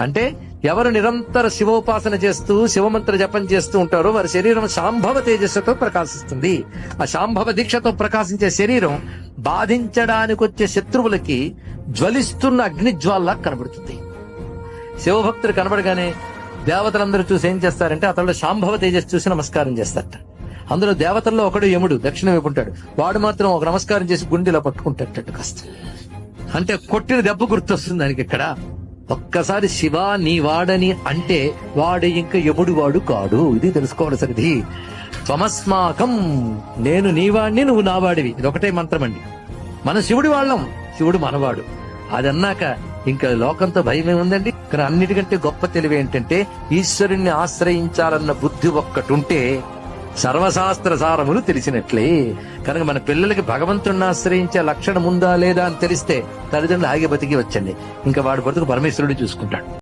అంటే ఎవరు నిరంతర శివోపాసన చేస్తూ శివమంత్ర జపం చేస్తూ ఉంటారో వారి శరీరం శాంభవ తేజస్సుతో ప్రకాశిస్తుంది. ఆ శాంభవ దీక్షతో ప్రకాశించే శరీరం బాధించడానికి వచ్చే శత్రువులకి జ్వలిస్తున్న అగ్ని జ్వాల్లా కనబడుతుంది. శివభక్తుడు కనబడగానే దేవతలందరూ చూసి ఏం చేస్తారంటే అతడు శాంభవ తేజస్ చూసి నమస్కారం చేస్తారట. అందులో దేవతల్లో ఒకడు యముడు దక్షిణం వైపు వాడు మాత్రం ఒక నమస్కారం చేసి గుండెలో పట్టుకుంటాడు కాస్త. అంటే కొట్టిన దెబ్బ గుర్తొస్తుంది దానికి ఇక్కడ. ఒక్కసారి శివ నీ వాడని అంటే వాడు ఇంకా ఎముడు వాడు కాడు. ఇది తెలుసుకోవాల్సినది త్వమస్మాకం నేను నీవాడిని నువ్వు నావాడివి ఇది ఒకటే మంత్రం అండి. మన శివుడి వాళ్ళం శివుడు మనవాడు. అది అన్నాక ఇంకా లోకంతో భయం ఏముందండి ఇక్కడ అన్నిటికంటే గొప్ప తెలివి ఏంటంటే ఈశ్వరుణ్ణి ఆశ్రయించాలన్న బుద్ధి ఒక్కటుంటే సర్వశాస్త్ర సారములు తెలిసినట్లే. కనుక మన పిల్లలకి భగవంతుడిని ఆశ్రయించే లక్షణం ఉందా లేదా అని తెలిస్తే తల్లిదండ్రులు ఆగి బతికి వచ్చండి. ఇంకా వాడి బతుకు పరమేశ్వరుడు చూసుకుంటాడు.